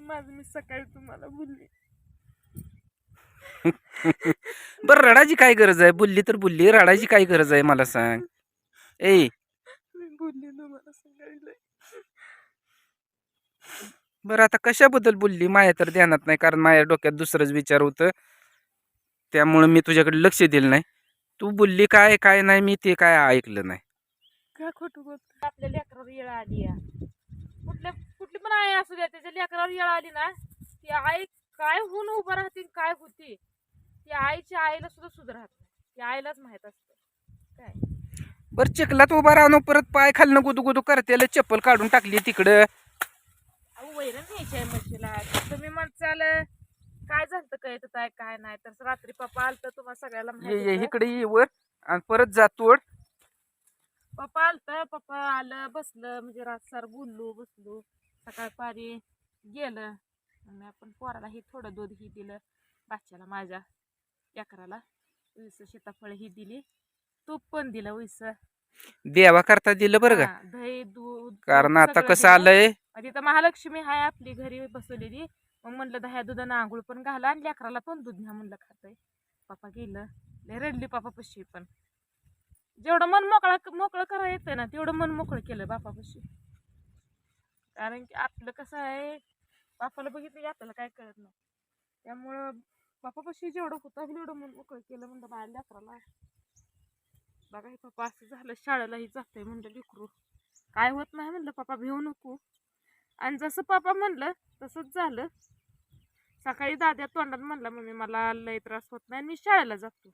होतं माझं मी सकाळी तुम्हाला बोलली. बरं रडायची काय गरज आहे? बोलली तर बोलली. रडायची काय गरज आहे मला सांग. ए. मी बोलली तुम्हाला लय. बरं आता कशाबद्दल बोलली? माया तर ध्यानात नाही कारण माझ्या डोक्यात दुसरंच विचार होतं. त्यामुळं मी तुझ्याकडे लक्ष दिलं नाही. तू बोलली काय काय नाही मी ते काय ऐकलं नाही. खोटं बोलत आपल्या लेकरावर येळ आली या. कुठल्या कुठली पण आई असू द्या त्याच्या लेकरावर येळ आली ना ती आई काय होऊन उभं राहते काय होती ती आईच्या आईला सुद्धा सुधारत नाही. ती आईलाच माहीत असतं. काय? बरं चिखलात उभा राहून परत पाय खालनं गुदू गुदू करतेला चप्पल काढून टाकली तिकडं. अहो वैरण न्यायची आहे म्हशीला. तुम्ही म्हणचाल काय झालं काय तर काय काय नाही? तर रात्री पप्पा आलत तुम्हाला सगळ्याला माहिती. इकडे ये वर आणि परत जा तोड. पप्पा आलत पप्पा आलं बसलं म्हणजे रातसार बोललो बसलो. सकाळ पारी गेलं. आणि आपण पोराला ही थोडं दूध ही दिलं. बाच्याला माझ्या लेकराला उस सीताफळ ही दिली. तूप पण दिलं उस देवा करता दिलं बरं का? दही दूध कारण तूप आता सगळं कसं दिलं. आलंय? आणि तिथं महालक्ष्मी हाय आपली घरी बसवलेली. मग म्हणलं दह्या दुधानं आंघोळ पण घाला आणि लेकराला पण दूध न्या म्हणलं खातंय. पप्पा गेलं. लय रडली पापा पशी पण. जेवढं मन मोकळा मोकळं करा येतंय ना तेवढं मन मोकळं केलं बापापाशी. कारण की आपलं कसं आहे बापाला बघितलं की आपल्याला काय कळत नाही. त्यामुळं बापापाशी जेवढं होतं तेवढं मन मोकळं केलं म्हणलं बाहेर लेकराला. बघा हे पप्पा असं झालं शाळेलाही जातंय म्हणलं लेकरू. काय होत नाही म्हणलं पप्पा भिवू नको. आणि जसं पप्पा म्हणलं तसंच झालं. सकाळी दाद्या तोंडात म्हणला मम्मी मला लय त्रास होत नाही आणि मी शाळेला जातो.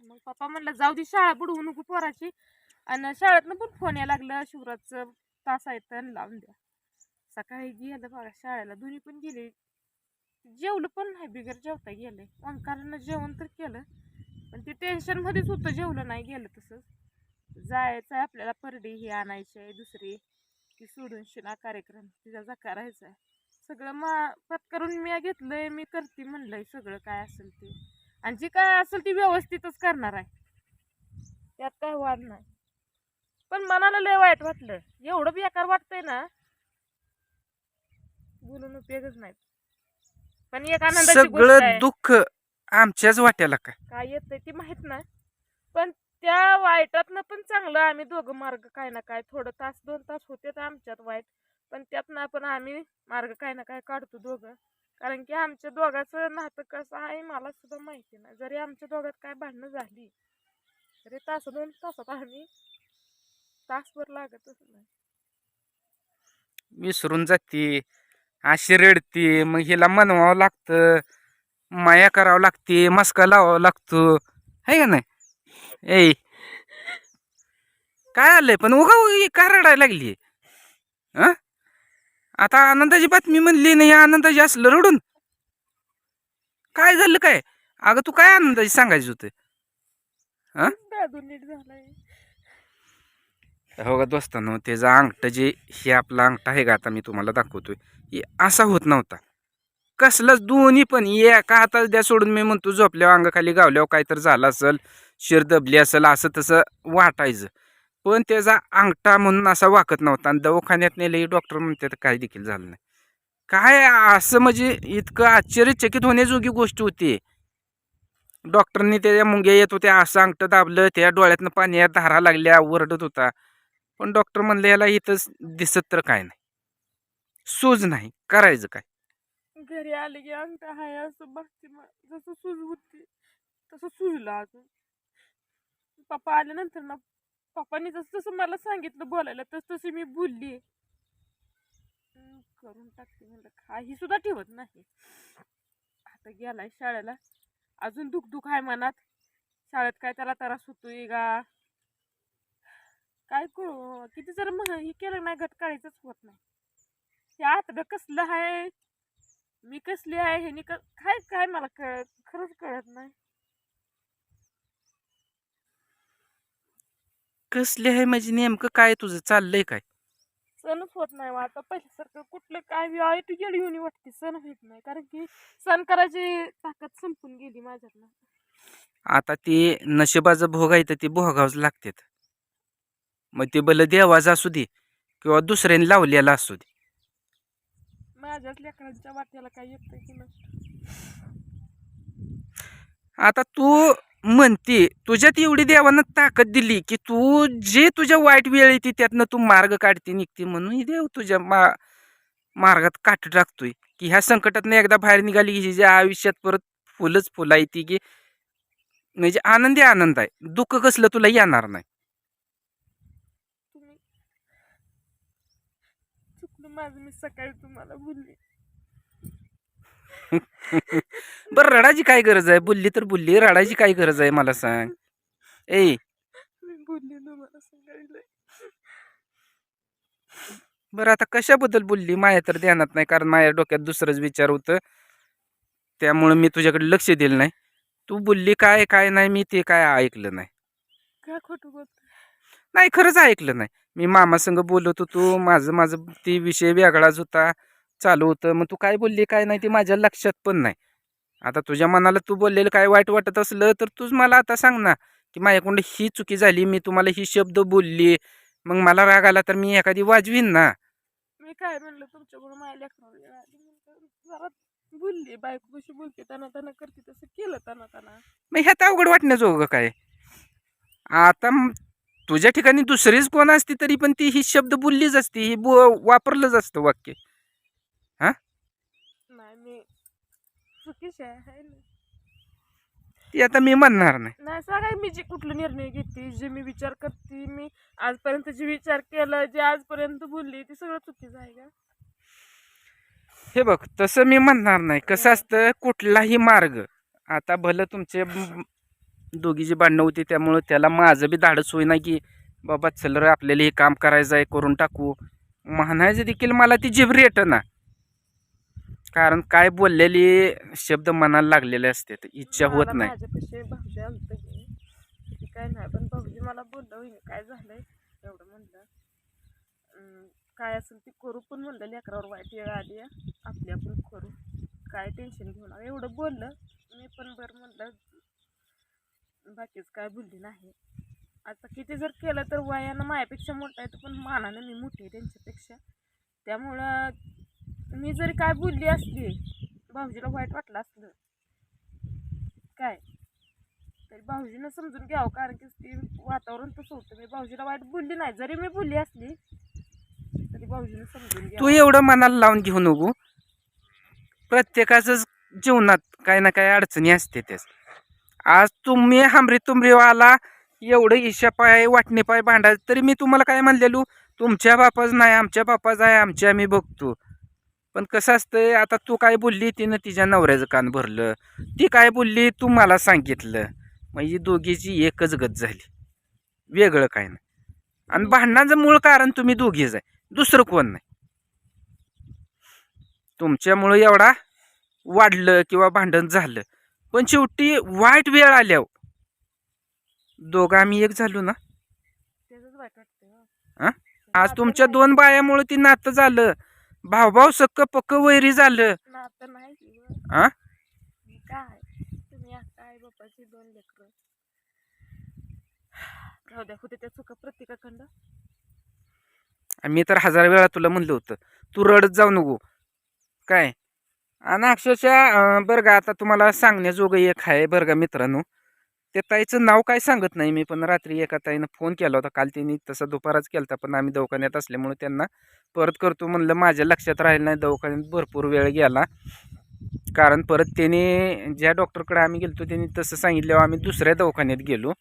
मग पप्पा म्हणलं जाऊ दे शाळा बुडवू नको पोराची. आणि शाळेतनं पण फोन यायला लागला शिवराजचं तास आहे तर लावून द्या. सकाळी गेलं बघा शाळेला दोन्ही पण गेले. जेवलं पण नाही बिगर जेवता गेले. ओंकारानं जेवण तर केलं पण ते टेन्शनमध्येच होतं जेवलं नाही गेलं तसंच. जायचं आहे आपल्याला परडी ही आणायची आहे दुसरी ती सोडून शिना कार्यक्रम तिचा करायचा आहे. सगळं मा पत्करून मी घेतलंय मी करते म्हणलंय सगळं काय असेल ते. आणि जी काय असेल ती व्यवस्थितच करणार आहे. त्यात काय वाद नाही. पण मनाला लय वाईट वाटलं. एवढं बेकार वाटतंय ना बोलून उपयोगच नाही. पण एक आनंदाची गोष्ट सगळं आहे. दुःख आमच्याच वाट्याला काय? काय येतंय ते माहीत नाही. पण त्या वाईटातनं पण चांगलं आम्ही दोघं मार्ग काय ना काय थोडं तास दोन तास होते तर आमच्यात वाईट. पण त्यातनं पण आम्ही मार्ग काय ना काय काढतो दोघं. कारण की आमच्या दोघांचं नातं कसं आहे मला सुद्धा माहिती नाही. जरी आमच्या दोघात काय भांडणं झाली तरी तास दोन तासात आम्ही तासभर लागतच नाही. विसरून जाते अशी रडते मग हिला मनवावं लागतं माया करावं लागते मस्का लावावं लागतो. है का नाही? ए काय आलंय पण उगा उगी का रडायला लागली? हं? आता आनंदाची बातमी म्हणली नाही आनंदाची असलं रडून. काय झालं काय? अगं तू काय आनंदाची सांगायचं होतं? हा? दादू नीट झालाय. हो का दोस्तांनो त्याचा अंगठं जे हे आपला अंगठा आहे का आता मी तुम्हाला दाखवतोय हे असा होत नव्हता. कसलंच दोन्ही पण एका हातात द्या सोडून मी म्हणतो झोपल्यावर अंगाखाली गावल्यावर काहीतरी झालं असेल शिर दबली असेल असं तसं वाटायचं. पण त्याचा अंगठा म्हणून असा वाकत नव्हता आणि दवाखान्यात नेलंही डॉक्टर म्हणते काय देखील झालं नाही. काय असं म्हणजे इतकं आश्चर्यचकित होण्याजोगी गोष्ट होती. डॉक्टरनी त्याच्या मुंग्या येत होत्या असं अंगठं दाबलं त्या डोळ्यातनं पाणी धारा लागल्या ओरडत होता. पण डॉक्टर म्हणले याला इथंच दिसत तर काय नाही. सूज नाही करायचं काय? घरी आले की अंगठा हाय असं बघते मग जसं सूज होती तसं सुजलं अजून. पप्पा आल्यानंतर ना पप्पांनी जसं जसं मला सांगितलं बोलायला तस तशी मी बोलली. करून टाकते म्हणलं काही सुद्धा ठेवत नाही. आता गेलाय शाळेला. अजून दुख दुख आहे मनात. शाळेत काय त्याला त्रास होतोय का? काय करू किती जर हे केलं नाही घट काळीच होत नाही. ते आतडं कसलं आहे मी कसली आहे? हे क काय काय मला कळ खरंच कळत नाही. कसले आहे म्हणजे नेमकं काय तुझं? चाललंय काय? सणच होत नाही मग आता. पहिल्यासारखं कुठलं काय? वाईट गेली येऊन वाटते सण होत नाही. कारण की सण करायची ताकद संपून गेली माझ्यातनं आता ते नशिबाचं भोग आहे तर ते भोगावच लागतात. मग ते भलं देवाचं असू दे किंवा दुसऱ्याने लावलेलं असू दे. माझ्याच लेकरांच्या वाट्याला काय येतंय की नसतं आता तू म्हणते तुझ्यात एवढी देवानं ताकद दिली की तू जे तुझ्या वाईट वेळ येते त्यातनं तू मार्ग काढते निघते म्हणून ही देव तुझ्या मा मार्गात काट टाकतोय. की ह्या संकटातनं एकदा बाहेर निघाली की हिच्या आयुष्यात परत फुलच फुला येते की म्हणजे आनंदी आनंद आहे. दुःख कसलं तुला येणार नाही तुम्ही चुकलं माझं मी सकाळी तुम्हाला बोलली. बरं रडायची काय गरज आहे? बोलली तर बोलली. रडायची काय गरज आहे मला सांग. ए. मी बोलली सकाळी लय. बरं आता कशाबद्दल बोलली? माया तर ध्यानात नाही कारण माझ्या डोक्यात दुसरंच विचार होतं. त्यामुळं मी तुझ्याकडे लक्ष दिलं नाही. तू बोलली काय काय नाही मी ते काय ऐकलं नाही. काय खोटं बोलत नाही खरंच ऐकलं नाही. मी मामासंग बोलत होतो माझं माझं ती विषय वेगळाच होता चालू होतं. मग तू काय बोलली काय नाही ते माझ्या लक्षात पण नाही. आता तुझ्या मनाला तू बोललेलं काय वाईट वाटत असलं तर तूच मला आता सांग ना की माझ्याकडून ही चुकी झाली मी तुम्हाला ही शब्द बोलली मग मला राग आला तर मी एखादी वाजवीन ना. मी काय म्हणलं तुमच्याकडून माझ्या जरा बोलली बायको कशी बोलते त्यांना त्यांना करते तसं केलं त्यांना त्यांना. मग ह्यात अवघड वाटण्याजोगं काय? आता तुझ्या ठिकाणी दुसरीच कोण असती तरी पण ती ही शब्द बोललीच असती ही वापरलंच असतं वाक्य. नाही मी चुकीच आहे हाय ना. ती आता मी म्हणणार नाही. नाही मी जे कुठला निर्णय घेते जे मी विचार करते मी आजपर्यंत जे विचार केला जे आजपर्यंत बोलली ते सगळं चुकीचं आहे का? हे बघ तसं मी म्हणणार नाही. कसं असतं कुठलाही मार्ग आता भलं तुमचे ब- दोघीची भांडणं होती त्यामुळं त्याला माझं बी धाडस होईना की बाबा चल रे आपल्याला हे काम करायचं आहे करून टाकू. म्हणायचं देखील मला ती येतं ना. कारण काय बोललेली शब्द मनाला लागलेले असते इच्छा होत नाही. काय नाही पण भाऊजी मला बोललं काय झालंय? एवढं म्हणलं. काय असेल ते करू पण म्हणलं लेकरावर वाईट वेळ आली आहे आपली आपण करू. काय टेन्शन घेऊ नका. एवढं बोललं. मी पण बरं म्हणलं बाकीच काय बोलली नाही. आता किती जर केलं तर वयानं माझ्यापेक्षा मोठा आहे तर पण मानानं मी मोठी आहे त्यांच्यापेक्षा. त्यामुळं मी जरी काय बोलली असली भाऊजीला वाईट वाटलं असलं काय? तरी भाऊजीनं समजून घ्यावं कारण की ते वातावरण तसं होतं. मी भाऊजीला वाईट बोलली नाही. जरी मी बोलली असली तरी भाऊजीनं समजून तू एवढं मनाला लावून घेऊ नको. प्रत्येकाच जीवनात काही ना काही अडचणी असते त्याच. आज तुम्ही हमरी तुमरी एवढं ईशा पाय वाटणे पाय भांडायचं तरी मी तुम्हाला काय म्हणलेलो? तुमच्या बापाच नाही आमच्या बापाच आहे आमच्या आम्ही बघतो. पण कसं असतंय आता तू काय बोलली तिनं तिच्या नवऱ्याचं कान भरलं. ती काय बोलली तू मला सांगितलं. म्हणजे दोघीची एकच गत झाली. वेगळं काय नाही. आणि भांडणाचं मूळ कारण तुम्ही दोघीच आहे. दुसरं कोण नाही. तुमच्यामुळं एवढा वाढलं किंवा भांडण झालं. पण शेवटी वाईट वेळ आल्यावर. दोघं आम्ही एक झालो ना. त्याचंच वाईट वाटतं हो. आज तुमच्या दोन बायामुळे ती नातं झालं. भावभाव सक्क पक्क वैरी झालं. नातं नाही. हा मी काय? तुम्ही आता आई बापाची दोन लेकरं. राहू द्या होते त्या चुका मी तर हजार वेळा तुला म्हणलं होतं तू रडत जाऊ नको. काय? आणि अक्षरशः बरं का आता तुम्हाला सांगण्याजोगं एक आहे बरं का मित्रांनो. त्या ताईचं नाव काय सांगत नाही मी पण रात्री एका ताईनं फोन केला होता. काल त्यांनी तसा दुपारच केला होता पण आम्ही दवाखान्यात असल्यामुळे त्यांना परत करतो म्हणलं माझ्या लक्षात राहिलं नाही दवाखान्यात भरपूर वेळ गेला. कारण परत त्याने ज्या डॉक्टरकडे आम्ही गेलो त्यांनी तसं सांगितल्यावर आम्ही दुसऱ्या दवाखान्यात गेलो.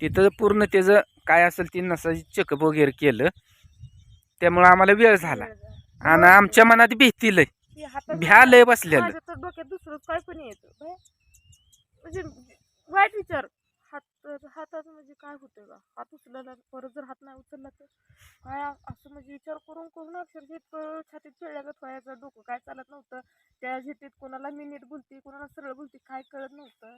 तिथं पूर्ण त्याचं काय असेल ती नसाची चेकअप वगैरे केलं. त्यामुळं आम्हाला वेळ झाला. आणि आमच्या मनात भीती लय. ती हातात भ्या लय बसलेलं. माझ्या तर डोक्यात दुसरंच काय पण येतं. म्हणजे वाईट विचार. हात हातात म्हणजे काय होतं का हात उचलला परत जर हात नाही उचलला तर काय असं म्हणजे विचार करून करून अक्षरशः इतकं छातीत चिळल्यागत व्हायचं. डोकं काय चालत नव्हतं. त्या झिटीत कोणाला मी नीट बोलते कोणाला सरळ बोलते काय कळत नव्हतं.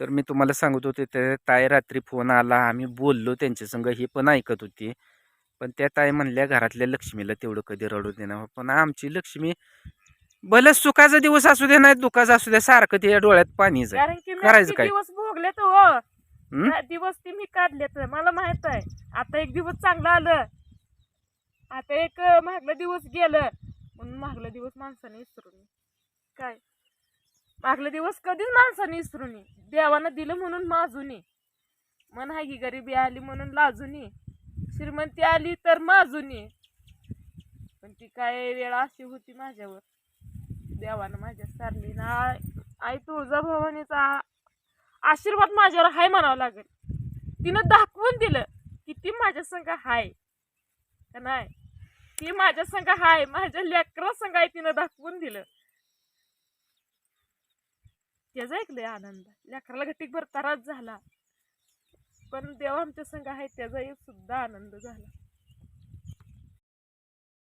तर मी तुम्हाला सांगत होते ते ताई रात्री फोन आला आम्ही बोललो त्यांच्या संग ही पण ऐकत होती. पण त्या ताई म्हणल्या घरातल्या लक्ष्मीला तेवढं कधी रडू देणार पण आमची लक्ष्मी भलं सुखाचा दिवस असू दे नाही दुखाचा असू दे सारखं तिच्या डोळ्यात पाणीच आहे कारण की मी करायचं किती काय? दिवस भोगले तर हो? हं? दिवस ती मी काढले तर मला माहीत आहे. आता एक दिवस चांगलं आलं. आता एक अं, मागलं दिवस गेलं. म्हणून मागला दिवस माणसाने विसरून काय? मागले दिवस कधीच माणसाने विसरून देवानं दिलं म्हणून माजूनी मन की गरिबी आली म्हणून लाजूनी श्रीमंती आली तर माझूनी पण ती काय वेळ अशी होती माझ्यावर. देवानं माझ्या सारली ना. आई तुळजाभवानीचा आशीर्वाद माझ्यावर हाय म्हणावं लागेल. तिनं दाखवून दिलं की ती माझ्या संघ हाय का नाही? ती माझ्या संग हाय. माझ्या लेकरा संग आहे तिनं दाखवून दिलं. त्याचा ऐकलंय आनंद. लेकराला घटीकभर त्रास झाला. पण देव आमच्या संग आहे त्याचाही सुद्धा आनंद झाला.